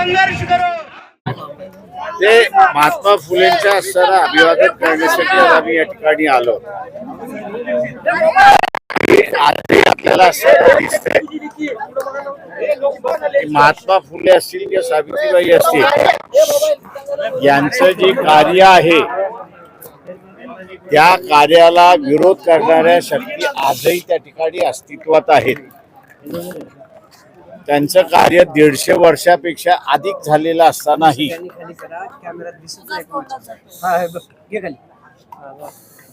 संघर्ष करो. ते महात्मा फुलेंच्या असताना अभिवादन करण्यासाठी आम्ही या ठिकाणी आलो. आजही आपल्याला असं दिसतंय महात्मा फुले असतील किंवा सावित्रीबाई असतील यांचं जे कार्य आहे त्या कार्याला विरोध करणाऱ्या शक्ती आजही त्या ठिकाणी अस्तित्वात आहेत. त्यांचं कार्य दीडशे वर्षापेक्षा अधिक झालेलं असतानाही.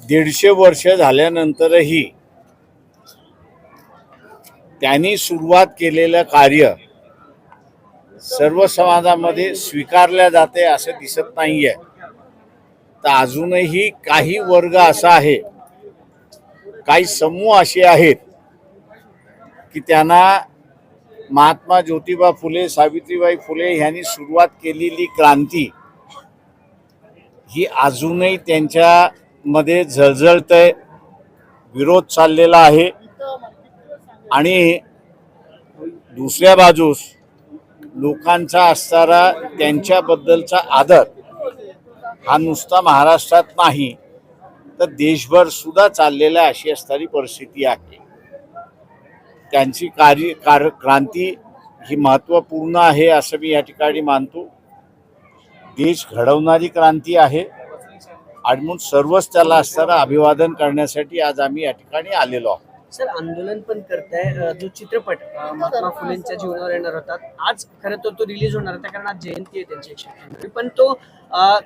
दीडशे वर्ष झाल्यानंतरही त्यांनी सुरुवात केलेलं कार्य सर्व समाजामध्ये स्वीकारल्या जाते असं दिसत नाहीये. तर अजूनही काही वर्ग असा आहे काही समूह असे आहेत की त्यांना महात्मा ज्योतिबा फुले सावित्रीबाई फुले यांनी सुरुवात केलेली क्रांती ही अजूनही त्यांच्यामध्ये झळझळत झळझळतय विरोध चाललेला आहे. आणि दुसऱ्या बाजूस लोकांचा असणारा त्यांच्याबद्दलचा आदर हा नुसता महाराष्ट्रात नाही तर देशभर सुद्धा चाललेला अशी असणारी परिस्थिती आहे. त्यांची कार्य कार क्रांती ही महत्त्वपूर्ण आहे असं मी या ठिकाणी मानतो. देश घडवणारी क्रांती आहे. आणि म्हणून सर्वच त्याला असताना अभिवादन करण्यासाठी आज आम्ही या ठिकाणी आलेलो आहोत. सर आंदोलन पण करताय. जो चित्रपट महात्मा फुलेंच्या जीवनावर येणार होता आज खरं तर तो रिलीज होणार होता कारण आज जयंती आहे त्यांची एकशे. पण तो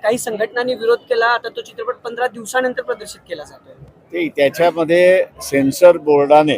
काही संघटनांनी विरोध केला आता तो चित्रपट पंधरा दिवसानंतर प्रदर्शित केला जातोय. ते त्याच्यामध्ये सेन्सर बोर्डाने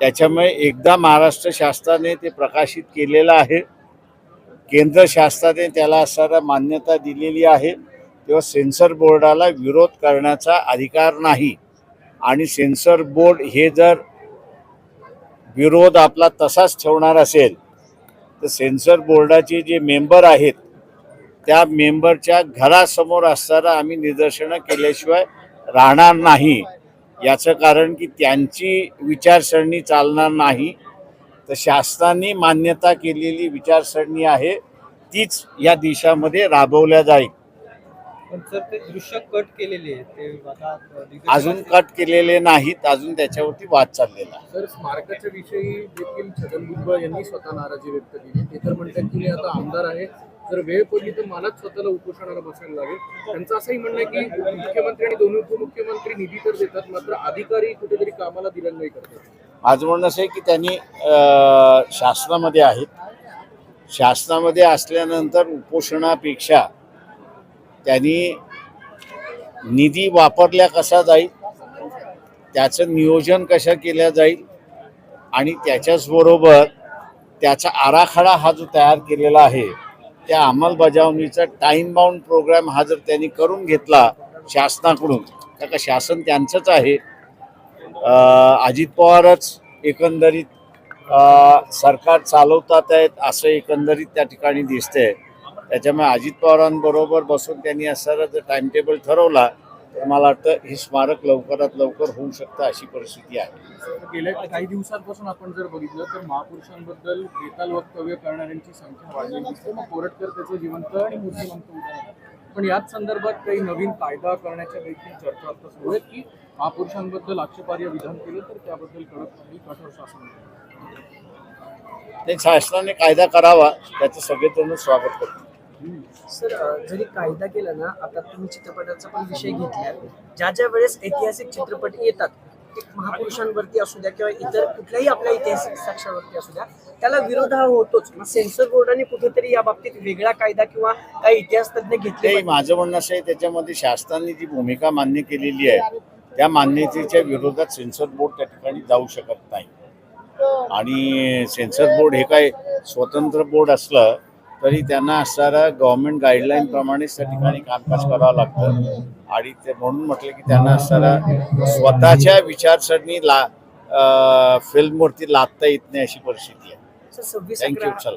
त्याच्यामुळे एकदा महाराष्ट्र शासनाने ते प्रकाशित केलेलं आहे. केंद्र शासनाने त्याला असणारा मान्यता दिलेली आहे. तेव्हा सेन्सर बोर्डाला विरोध करण्याचा अधिकार नाही. आणि सेन्सर बोर्ड हे जर विरोध आपला तसाच ठेवणार असेल तर सेन्सर बोर्डाचे जे मेंबर आहेत त्या मेंबरच्या घरासमोर असताना आम्ही निदर्शनं केल्याशिवाय राहणार नाही. याचं कारण की त्यांची विचारसरणी चालणार नाही. तर शासनाने मान्यता केलेली विचारसरणी आहे तीच या देशामध्ये राबवल्या जाईल. पण सर ते दृश्य कट केलेले आहे ते आता अजून कट केलेले नाहीत अजून त्याच्यावरती वाद चाललेला आहे. स्मारकाच्या विषयी देखील छगन भुजबळ यांनी स्वतः नाराजी व्यक्त केली. ते तर म्हणतात की मी आता आमदार आहे जर वेळ पडली तर मलाच स्वतःला उपोषणाला बसायला लागेल. त्यांचं असंही म्हणणं आहे की मुख्यमंत्री आणि दोन्ही उपमुख्यमंत्री निधी तर देतात मात्र अधिकारी कुठेतरी कामाला दिरंगाई करतात माझं म्हणणं असं आहे की त्यांनी शासनामध्ये आहेत. शासनामध्ये असल्यानंतर उपोषणापेक्षा त्यांनी निधी वापरल्या कसा जाईल त्याचं नियोजन कशा केल्या जाईल आणि त्याच्याचबरोबर त्याचा आराखडा हा जो तयार केलेला आहे त्या अंमलबजावणीचा टाईम बाउंड प्रोग्राम हा जर त्यांनी करून घेतला शासनाकडून तर का शासन त्यांचंच आहे. अजित पवारच एकंदरीत सरकार चालवतात आहेत असं एकंदरीत त्या ठिकाणी दिसतंय. त्याच्यामुळे अजित पवारांबरोबर बसून त्यांनी असा जर टाईमटेबल ठरवला तर मला वाटतं हे स्मारक लवकरात लवकर होऊ शकतं अशी परिस्थिती आहे गेल्या काही दिवसांपासून आपण जर बघितलं तर महापुरुषांबद्दल बेताल वक्तव्य करणाऱ्यांची संख्या वाढलेली दिसते मग कोरटकर त्याचं जिवंत आणि मूर्तिमंत उदाहरण. पण याच संदर्भात काही नवीन कायदा करण्याच्या देखील चर्चा आता सुरू आहेत की महापुरुषांबद्दल आक्षेपार्ह विधान केलं तर त्याबद्दल कडक कठोर शासन. ते शासनाने कायदा करावा त्याचं सगळेजण स्वागत करतो सर जरी कायदा केला ना आता तुम्ही चित्रपटाचा पण विषय घेतला ज्या ज्या वेळेस ऐतिहासिक चित्रपट येतात ते महापुरुषांवरती असू द्या किंवा इतर कुठल्याही आपल्या ऐतिहासिक साक्षावरती असू द्या त्याला विरोध हा होतोच. मग सेन्सर बोर्डाने कुठेतरी या बाबतीत वेगळा कायदा किंवा काही इतिहास तज्ञ घेतले. माझं म्हणणं असं आहे त्याच्यामध्ये शासनाने जी भूमिका मान्य केलेली आहे त्या मान्यतेच्या विरोधात सेन्सर बोर्ड त्या ठिकाणी जाऊ शकत नाही. आणि सेन्सर बोर्ड हे काय स्वतंत्र बोर्ड असलं तरी त्यांना असणारा गव्हर्नमेंट गाईडलाईन प्रमाणेच त्या ठिकाणी कामकाज करावं लागतं. आणि ते म्हणून म्हटलं की त्यांना असणारा स्वतःच्या विचारसरणी ला फिल्मवरती लादता येत नाही अशी परिस्थिती आहे.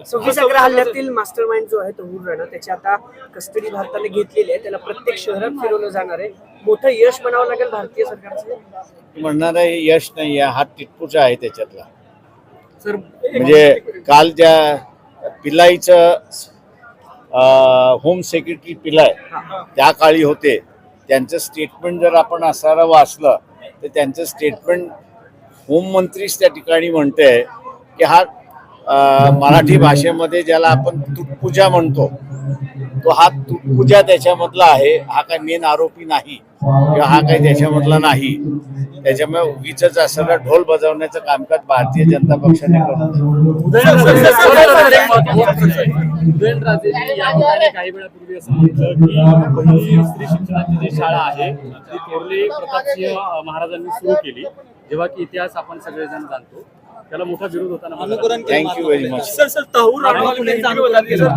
सव्वीस अकरा हल्ल्यातील मास्टर माइंड जो आहे तहूर राणा त्याची आता कस्टडी भारताने घेतलेली आहे. त्याला प्रत्येक शहरात फिरवलं जाणार आहे. मोठं यश म्हणावं लागेल भारतीय सरकारचं? म्हणणार आहे यश नाही आहे हा टिटपूचा आहे त्याच्यातला. म्हणजे काल ज्या पिलाईचं होम सेक्रेटरी पिलाय त्या काळी होते. त्यांचं स्टेटमेंट जर आपण असणारा वाचलं तर त्यांचं स्टेटमेंट होममंत्रीच त्या ठिकाणी म्हणते की हा मराठी भाषेमध्ये ज्याला आपण तुटपूजा म्हणतो तो हा तुटपूजा त्याच्यामधला आहे. हा काही मेन आरोपी नाही. किंवा हा काही त्याच्यामधला नाही. त्याच्यामुळे उगीच असणारा ढोल बजावण्याचं कामकाज भारतीय जनता पक्षाने काही वेळापूर्वी असं म्हटलं की पहिली स्त्री शिक्षणाची जी शाळा आहे ती थोरले प्रतापसिंह महाराजांनी सुरू केली जेव्हा की इतिहास आपण सगळेजण जाणतो. त्याला मोठा विरोध केलं thank you very much. Sir sir